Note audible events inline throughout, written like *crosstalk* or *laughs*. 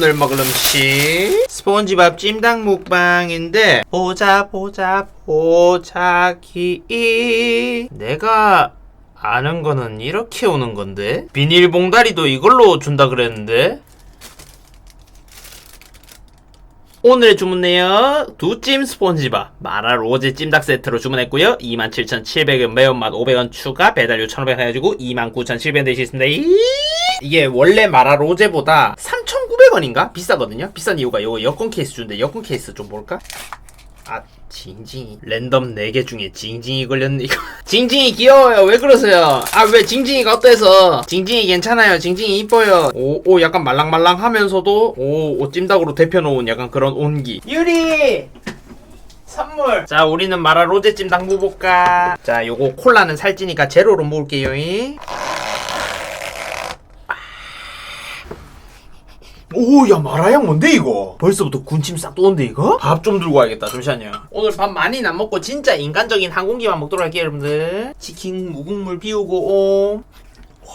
오늘 먹을 음식? 스폰지밥 찜닭 먹방인데 보자 보자 보자기. 내가 아는 거는 이렇게 오는 건데? 비닐봉다리도 이걸로 준다 그랬는데 오늘 주문네요. 두찜 스폰지밥 마라 로제 찜닭 세트로 주문했고요. 27,700원 매운맛 500원 추가 배달료 1,500원 해가지고 29,700원 되시겠습니다. 이- 이게 원래 마라 로제보다 3,900원인가? 비싸거든요. 비싼 이유가 이거 여권 케이스 준대. 여권 케이스 좀 볼까? 아 징징이 랜덤 4개 중에 징징이 걸렸네 이거. *laughs* 징징이 귀여워요. 왜 그러세요? 아 왜 징징이가 어때서? 징징이 괜찮아요. 징징이 이뻐요. 오, 오 약간 말랑말랑 하면서도 오, 오 찜닭으로 데펴놓은 약간 그런 온기. 유리! 선물! 자 우리는 마라 로제 찜닭 먹어볼까? 자 요거 콜라는 살찌니까 제로로 먹을게요 잉. 오야 마라양 뭔데 이거 벌써부터 군침 싹 도는데 이거? 밥 좀 들고 와야겠다 잠시만요 오늘 밥 많이는 안 먹고 진짜 인간적인 한 공기만 먹도록 할게요 여러분들 치킨 무국물 비우고 옴. 와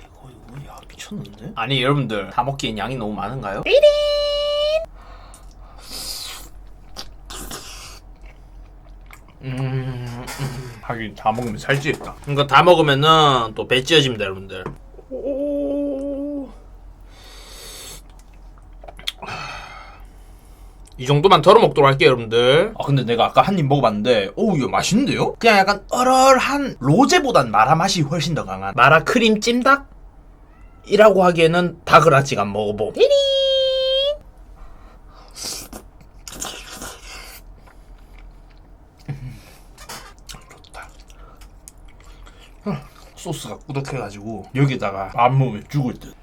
이거 이거 야 미쳤는데? 아니 여러분들 다 먹기엔 양이 너무 많은가요? 음, 음. 하긴 다 먹으면 살찌겠다 이거 다 먹으면은 또 배 찌어집니다 여러분들 이 정도만 덜어 먹도록 할게요, 여러분들. 아, 근데 내가 아까 한 입 먹어봤는데, 오우, 이거 맛있는데요? 그냥 약간 얼얼한 로제보단 마라 맛이 훨씬 더 강한 마라 크림 찜닭? 이라고 하기에는 닭을 아직 안 먹어봄. 좋다. 어, 소스가 꾸덕해가지고 여기다가 안 먹으면 죽을 듯.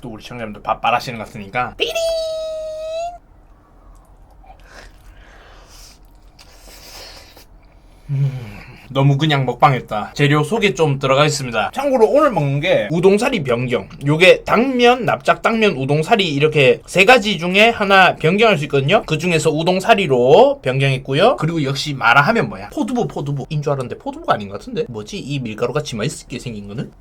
또 우리 시청자분들 밥 빨아시는 것 같으니까 너무 그냥 먹방했다. 재료 소개 좀 들어가 있습니다. 참고로 오늘 먹는 게 우동사리 변경. 요게 당면, 납작 당면, 우동사리 이렇게 세 가지 중에 하나 변경할 수 있거든요. 그 중에서 우동사리로 변경했고요. 그리고 역시 마라 하면 뭐야? 포두부, 포두부. 인 줄 알았는데 포두부가 아닌 것 같은데? 뭐지? 이 밀가루 같이 맛있게 생긴 거는?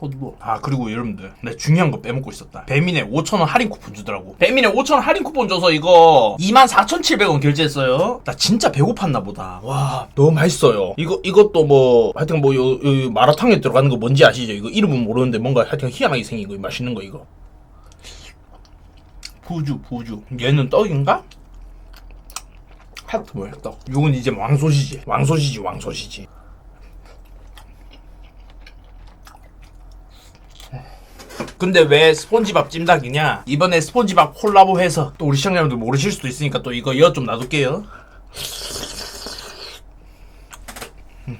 포두부. 아 그리고 여러분들 내 중요한 거 빼먹고 있었다. 배민에 5천원 할인 쿠폰 주더라고. 배민에 5천원 할인 쿠폰 줘서 이거 24,700원 결제했어요. 나 진짜 배고팠나 보다. 와 너무 맛있어요. 이거 이것도 뭐 하여튼 뭐 요, 요 마라탕에 들어가는 거 뭔지 아시죠? 이거 이름은 모르는데 뭔가 하여튼 희한하게 생긴 거 맛있는 거 이거. 부주 부주. 얘는 떡인가? 하트 뭐야 떡. 요건 이제 왕소시지. 왕소시지 왕소시지 근데 왜 스폰지밥 찜닭이냐? 이번에 스폰지밥 콜라보 해서 또 우리 시청자분들 모르실 수도 있으니까 또 이거 이어 좀 놔둘게요. 음.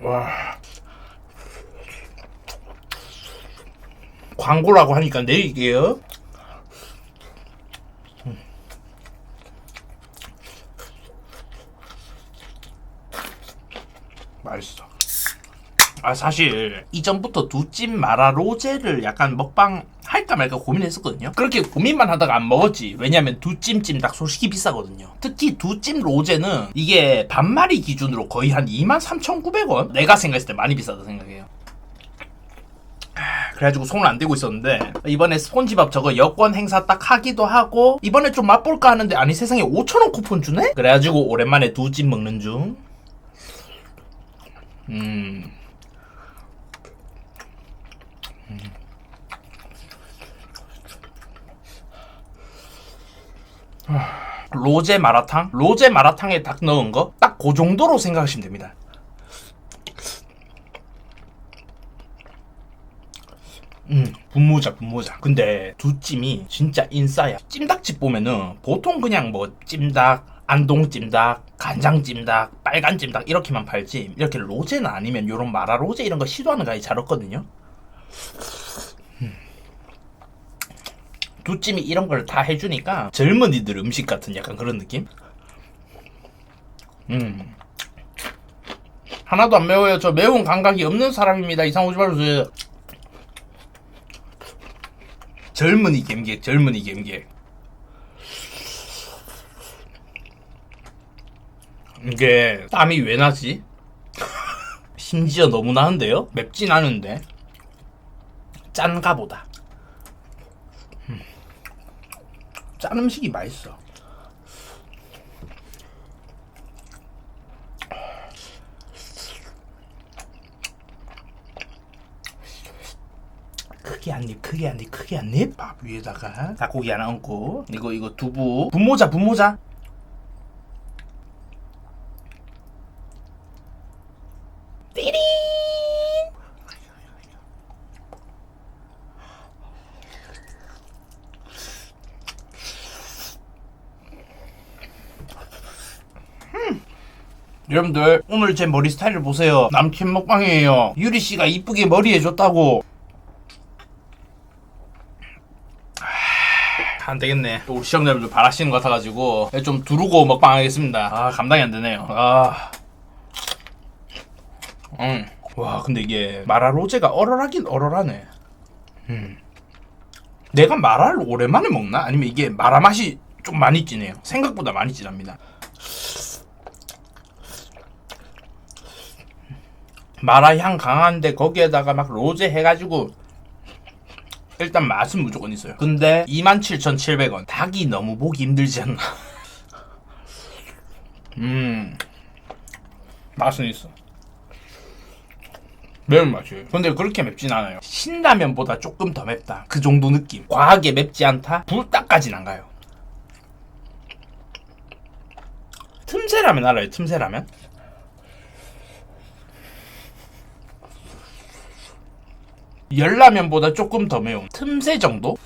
와. 광고라고 하니까 내릴게요. 음. 맛있어. 아 사실 이전부터 두찜 마라 로제를 약간 먹방 할까 말까 고민했었거든요. 그렇게 고민만 하다가 안 먹었지. 왜냐면 두찜 찜닭 솔직히 비싸거든요. 특히 두찜 로제는 이게 반마리 기준으로 거의 한 23,900원? 내가 생각했을 때 많이 비싸다 생각해요. 아, 그래가지고 손을 안 대고 있었는데 이번에 스폰지밥 저거 여권 행사 딱 하기도 하고 이번에 좀 맛볼까 하는데 아니 세상에 5천원 쿠폰 주네? 그래가지고 오랜만에 두 찜 먹는 중. 음. 로제 마라탕? 로제 마라탕에 딱 넣은 거? 딱 그 정도로 생각하시면 됩니다. 음, 분모자, 분모자. 근데 두 찜이 진짜 인싸야. 찜닭집 보면은 보통 그냥 뭐 찜닭, 안동 찜닭, 간장 찜닭, 빨간 찜닭 이렇게만 팔지. 이렇게 로제나 아니면 요런 마라 로제 이런 거 시도하는 가이 잘 없거든요. 두찜이 이런 걸 다 해주니까 젊은이들 음식 같은 약간 그런 느낌? 음. 하나도 안 매워요. 저 매운 감각이 없는 사람입니다. 이상 오지 말아주세요. 젊은이 gem객, 젊은이 gem객. 이게 땀이 왜 나지? *laughs* 심지어 너무 나는데요? 맵진 않은데 짠가 보다. 음. 짠 음식이 맛있어. 크게 한 입 크게 한 입 크게 한 입. 밥 위에다가 닭고기 하나 얹고 이거 이거 두부. 분모자 분모자 띠링 음. 여러분들 오늘 제 머리 스타일을 보세요 남친 먹방이에요 유리 씨가 이쁘게 머리 해줬다고 안 되겠네. 또 우리 시청자분들 바라시는 것 같아가지고 좀 두르고 먹방 하겠습니다. 아 감당이 안 되네요. 아, 음, 와 근데 이게 마라 로제가 얼얼하긴 얼얼하네. 음, 내가 마라를 오랜만에 먹나? 아니면 이게 마라 맛이 좀 많이 진해요. 생각보다 많이 진합니다. 마라 향 강한데 거기에다가 막 로제 해가지고 일단 맛은 무조건 있어요. 근데 27,700원. 닭이 너무 보기 힘들지 않나? *laughs* 음. 맛은 있어. 매운 맛이에요. 근데 그렇게 맵진 않아요. 신라면보다 조금 더 맵다. 그 정도 느낌. 과하게 맵지 않다? 불닭까진 안 가요. 틈새라면 알아요? 틈새라면? 열라면보다 조금 더 매운 틈새 정도?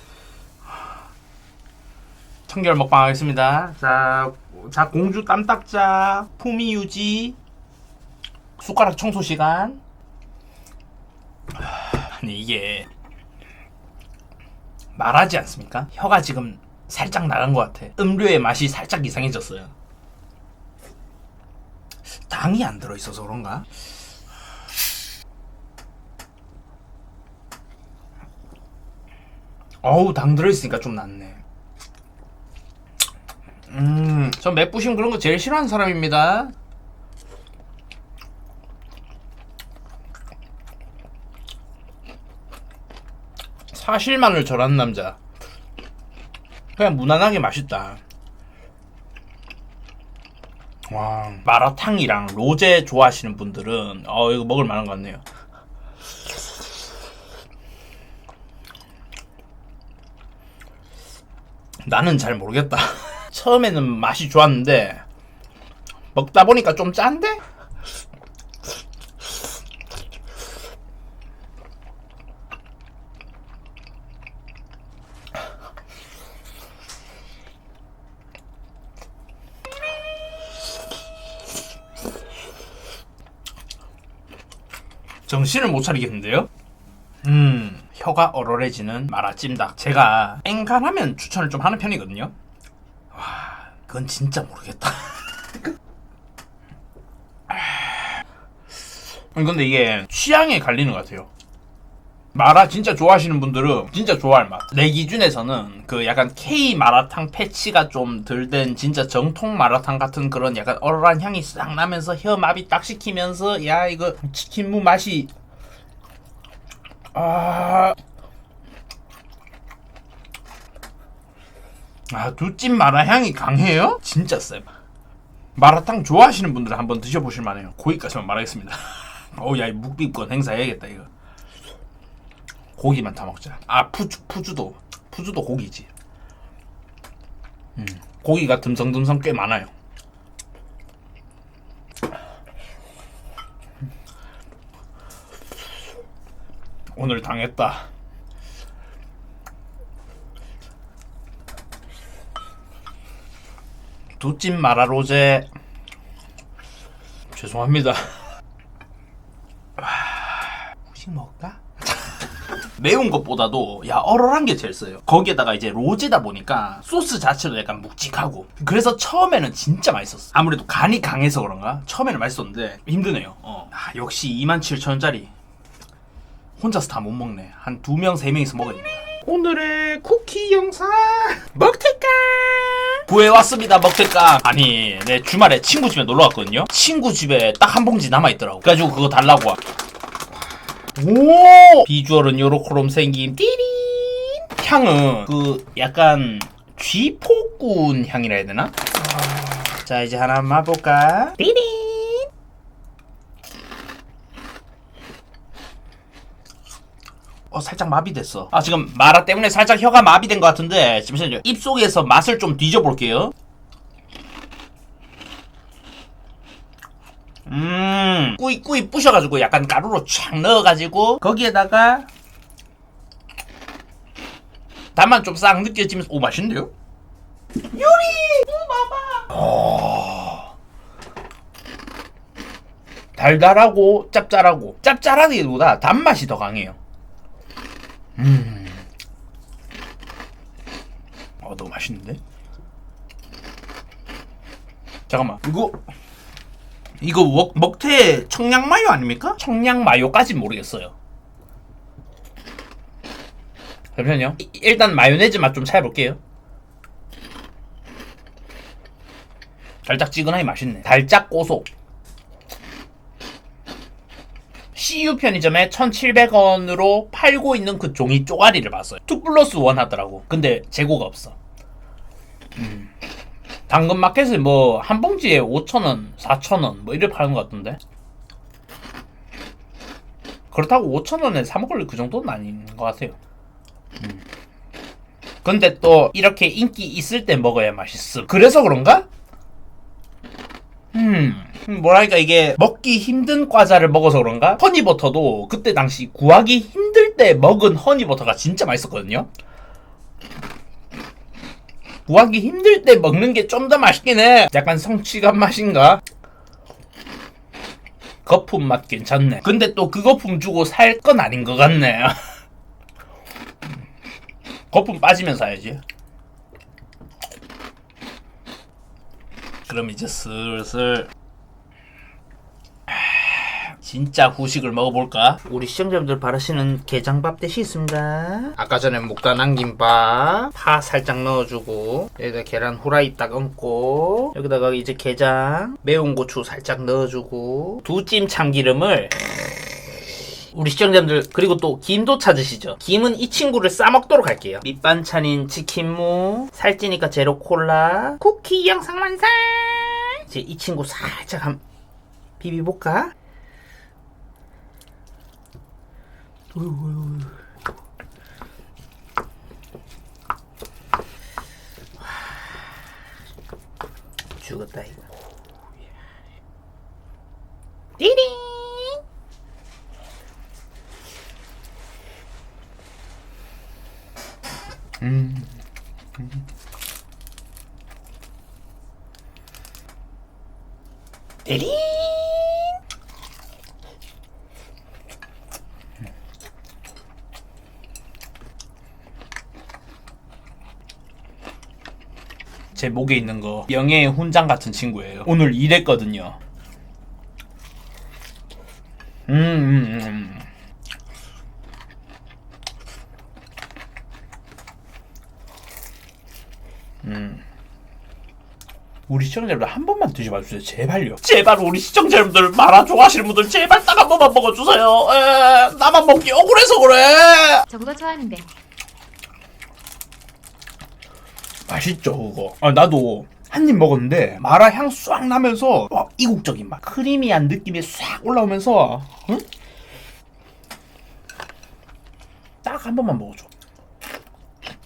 청결 먹방 하겠습니다. 자, 자 공주 땀닦자 품위 유지 숟가락 청소 시간. 아니 이게 말하지 않습니까? 혀가 지금 살짝 나간 것 같아. 음료의 맛이 살짝 이상해졌어요. 당이 안 들어있어서 그런가? 어우 당 들어있으니까 좀 낫네. 음, 전 맵부심 그런 거 제일 싫어하는 사람입니다. 사실만을 절하는 남자. 그냥 무난하게 맛있다. 와 마라탕이랑 로제 좋아하시는 분들은 어 이거 먹을 만한 것 같네요 나는 잘 모르겠다. *laughs* 처음에는 맛이 좋았는데 먹다 보니까 좀 짠데? 정신을 못 차리겠는데요? 음, 혀가 얼얼해지는 마라찜닭. 제가 앵간하면 추천을 좀 하는 편이거든요. 와, 그건 진짜 모르겠다. *laughs* 근데 이게 취향에 갈리는 것 같아요. 마라 진짜 좋아하시는 분들은 진짜 좋아할 맛. 내 기준에서는 그 약간 K 마라탕 패치가 좀 덜 된 진짜 정통 마라탕 같은 그런 약간 얼얼한 향이 싹 나면서 혀 마비 딱 시키면서 야 이거 치킨무 맛이 아. 아, 두찜 마라 향이 강해요? 진짜 쎄. 마라탕 좋아하시는 분들은 한번 드셔보실 만해요. 고기까지만 말하겠습니다. *laughs* 어우, 야, 이 묵비권 행사해야겠다, 이거. 고기만 다 먹자. 아, 푸주, 푸주도. 푸주도 고기지. 음, 고기가 듬성듬성 꽤 많아요. 오늘 당했다. 두찜 마라로제 죄송합니다. 와, 혹시 먹을까? *laughs* 매운 것보다도 야 얼얼한 게 제일 써요. 거기에다가 이제 로제다 보니까 소스 자체도 약간 묵직하고 그래서 처음에는 진짜 맛있었어. 아무래도 간이 강해서 그런가 처음에는 맛있었는데 힘드네요. 어. 아, 역시 27,000원짜리 혼자서 다 못 먹네. 한 두 명, 세 명이서 먹어야 됩니다. 오늘의 쿠키 영상 먹을까? 구해 왔습니다 먹태깡 아니 내 주말에 친구 집에 놀러 갔거든요 친구 집에 딱 한 봉지 남아 있더라고 그래가지고 그거 달라고 와. 오 비주얼은 요렇게롬 생김 띠린 향은 그 약간 쥐포꾼 향이라 해야 되나? 자 이제 하나 맛볼까? 띠린 어 살짝 마비됐어. 아 지금 마라 때문에 살짝 혀가 마비된 것 같은데 잠시만요. 입속에서 맛을 좀 뒤져볼게요. 음 꾸이 꾸이 부셔가지고 약간 가루로 촥 넣어가지고. 거기에다가 단만 좀 싹 느껴지면서 오 맛있는데요? 요리! 오 봐봐! 어... 달달하고 짭짤하고 짭짤하기보다 단맛이 더 강해요 음. 어, 너무 맛있는데? 잠깐만, 이거, 이거 먹, 먹태 청량마요 아닙니까? 청량마요까진 모르겠어요. 잠시만요. 이- 일단 마요네즈 맛 좀 찾아볼게요. 달짝지근하게 맛있네. 달짝 고소. CU 편의점에 1,700원으로 팔고 있는 그 종이 쪼가리를 봤어요. 2 플러스 1 하더라고. 근데 재고가 없어. 음. 당근마켓에 뭐 한 봉지에 5,000원, 4,000원 뭐 이렇게 파는 것 같던데. 그렇다고 5,000원에 사 먹을 그 정도는 아닌 것 같아요. 음. 근데 또 이렇게 인기 있을 때 먹어야 맛있어. 그래서 그런가? 음, 뭐랄까 이게 먹기 힘든 과자를 먹어서 그런가? 허니버터도 그때 당시 구하기 힘들 때 먹은 허니버터가 진짜 맛있었거든요. 구하기 힘들 때 먹는 게 좀 더 맛있긴 해. 약간 성취감 맛인가? 거품 맛 괜찮네. 근데 또 그 거품 주고 살 건 아닌 것 같네. *laughs* 거품 빠지면 사야지. 그럼 이제 슬슬 아, 진짜 후식을 먹어볼까? 우리 시청자분들 바라시는 게장밥 대시 있습니다. 아까 전에 먹다 남긴 밥, 파 살짝 넣어주고 여기다 계란 후라이 딱 얹고 여기다가 이제 게장, 매운 고추 살짝 넣어주고 두 찜 참기름을 우리 시청자분들 그리고 또 김도 찾으시죠? 김은 이 친구를 싸먹도록 할게요. 밑반찬인 치킨무, 살찌니까 제로 콜라, 쿠키 영상 완성. 이제 이 친구 살짝 한 비비볼까? 우우우. 와, 죽었다 이거. 띠링. 띠링. 제 목에 있는 거 영예의 훈장 같은 친구예요. 오늘 일했거든요. 음, 음, 음. 우리 시청자 여러분들 한 번만 드셔봐 주세요. 제발요. 제발 우리 시청자 여러분들 마라 좋아하시는 분들 제발 딱 한 번만 먹어주세요. 에, 나만 먹기 억울해서 그래. 저거 좋아하는데 맛있죠 그거. 아 나도 한 입 먹었는데 마라 향 싹 나면서 와, 이국적인 맛, 크리미한 느낌이 싹 올라오면서 응? 딱 한 번만 먹어줘.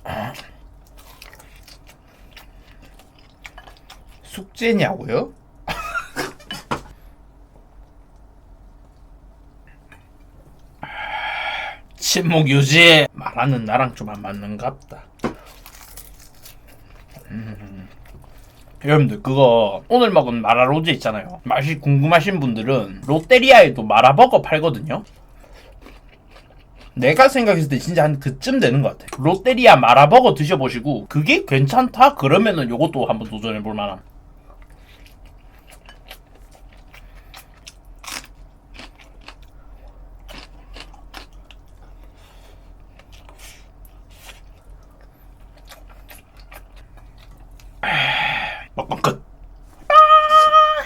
아. 숙제냐고요? 침묵 유지 말하는 나랑 좀 안 맞는 갑다. 여러분들 그거 오늘 먹은 마라 로제 있잖아요. 맛이 궁금하신 분들은 롯데리아에도 마라버거 팔거든요. 내가 생각했을 때 진짜 한 그쯤 되는 것 같아. 롯데리아 마라버거 드셔보시고 그게 괜찮다? 그러면은 요것도 한번 도전해볼 만함